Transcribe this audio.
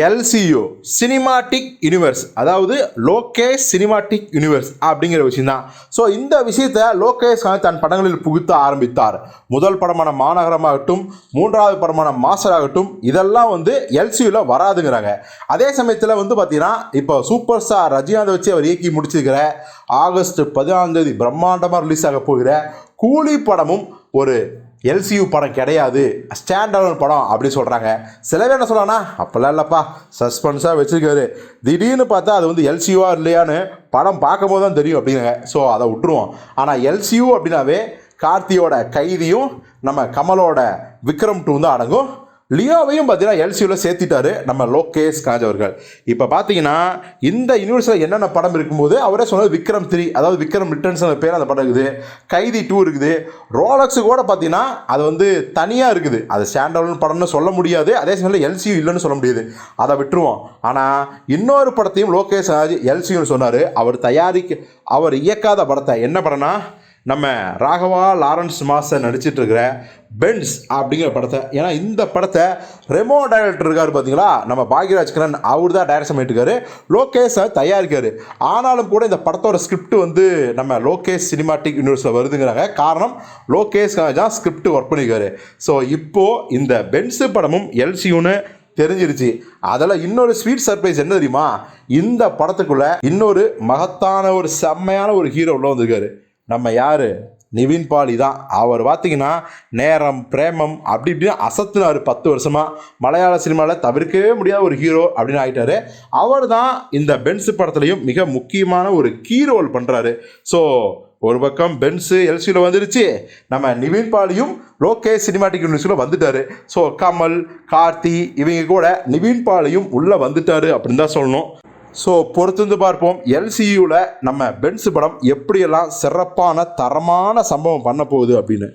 எல்சியோ cinematic universe அதாவது Lokesh cinematic universe அப்படிங்கிற விஷயம் தான் ஸோ இந்த விஷயத்தை லோகேஷ் கனகராஜ் தன் படங்களில் புகுத்த ஆரம்பித்தார். முதல் படமான மாநகரமாகட்டும் மூன்றாவது படமான மாஸ்டர் ஆகட்டும் இதெல்லாம் வந்து எல்சியூவில் வராதுங்கிறாங்க. அதே சமயத்தில் வந்து பார்த்தீங்கன்னா இப்போ சூப்பர் ஸ்டார் ரஜினிகாந்த் வச்சு அவர் இயக்கி முடிச்சிருக்கிற ஆகஸ்ட் பதினாலாம் தேதி பிரம்மாண்டமாக ரிலீஸ் ஆக போகிற கூலி படமும் ஒரு எல்சியூ படம் கிடையாது. ஸ்டாண்ட் அலோன் படம் அப்படின்னு சொல்கிறாங்க சில பேர் என்ன சொல்கிறாங்கன்னா அப்போல்லாம் இல்லைப்பா. சஸ்பென்ஸாக வச்சுருக்காரு. திடீர்னு பார்த்தா அது வந்து எல்சியூவாக இல்லையான்னு படம் பார்க்கும்போது தான் தெரியும் அப்படிங்கிறாங்க. ஸோ அதை விட்டுருவோம். ஆனால் எல்சியூ அப்படின்னாவே கார்த்தியோட கைதியும் நம்ம கமலோட விக்ரம் டூ தான் அடங்கும். லியோவையும் பார்த்தீங்கன்னா எல்சியூவில் சேர்த்திட்டாரு நம்ம லோகேஷ் காஜ் அவர்கள். இப்போ பார்த்தீங்கன்னா இந்த யூனிவர்ஸில் என்னென்ன படம் இருக்கும்போது அவரே சொன்னது விக்ரம் த்ரீ அதாவது விக்ரம் ரிட்டர்ன்ஸ் பேர் அந்த படம் இருக்குது. கைதி டூ இருக்குது. ரோலக்ஸு கூட பார்த்தீங்கன்னா அது வந்து தனியாக இருக்குது. அது ஸ்டாண்டர்ட் படம்னு சொல்ல முடியாது. அதே சமயத்தில் எல்சியூ இல்லைன்னு சொல்ல முடியாது. அதை விட்டுருவோம். ஆனால் இன்னொரு படத்தையும் லோகேஷ் ராஜ் எல்சியூன்னு சொன்னார். அவர் தயாரிக்க அவர் இயக்காத படத்தை. என்ன படம்னா நம்ம ராகவா லாரன்ஸ் மாஸ்டர் நடிச்சிட்டு இருக்கிற பென்ஸ் அப்படிங்கிற படத்தை ஏன்னா இந்த படத்தை ரெமோ டைரக்டர் இருக்கார் பார்த்தீங்களா நம்ம பாக்யராஜ் கிரண் அவர் தான் டைரக்ஷன் பண்ணிட்டுருக்காரு லோகேஷ் தயாரிக்கார் தயாரிக்காரு. ஆனாலும் கூட இந்த படத்தோட ஸ்கிரிப்ட் வந்து நம்ம லோகேஷ் சினிமாட்டிக் யூனிவர்ஸில் வருதுங்கிறாங்க. காரணம் லோகேஷ் தான் ஸ்கிரிப்ட் ஒர்க் பண்ணியிருக்காரு. ஸோ இப்போது இந்த பென்ஸு படமும் எல்சியூன்னு தெரிஞ்சிருச்சு. அதில் இன்னொரு ஸ்வீட் சர்ப்ரைஸ் என்ன தெரியுமா? இந்த படத்துக்குள்ளே இன்னொரு மகத்தான ஒரு செம்மையான ஒரு ஹீரோ உள்ள வந்திருக்காரு. நம்ம யார்? நிவின் பாலி தான். அவர் பார்த்தீங்கன்னா நேரம் பிரேமம் அப்படி இப்படின்னு அசத்துனார் பத்து வருஷமாக மலையாள சினிமாவில் தவிர்க்கவே முடியாத ஒரு ஹீரோ அப்படின்னு ஆகிட்டாரு அவர் தான் இந்த பென்ஸ் படத்துலையும் மிக முக்கியமான ஒரு கீ ரோல் பண்ணுறாரு ஸோ ஒரு பக்கம் பென்ஸு எல்சியில் வந்துருச்சு. நம்ம நிவின் பாலியும் லோகேஷ் சினிமாட்டிக் யூனிவர்ஸில் வந்துட்டாரு. ஸோ கமல் கார்த்தி இவங்க கூட நிவின் பாலியும் உள்ளே வந்துட்டாரு அப்படின்னு தான் சொல்லணும். ஸோ பொறுத்திருந்து பார்ப்போம். எல்சியூவில் நம்ம பென்ஸ் படம் எப்படியெல்லாம் சிறப்பான தரமான சம்பவம் பண்ண போகுது அப்படின்னு.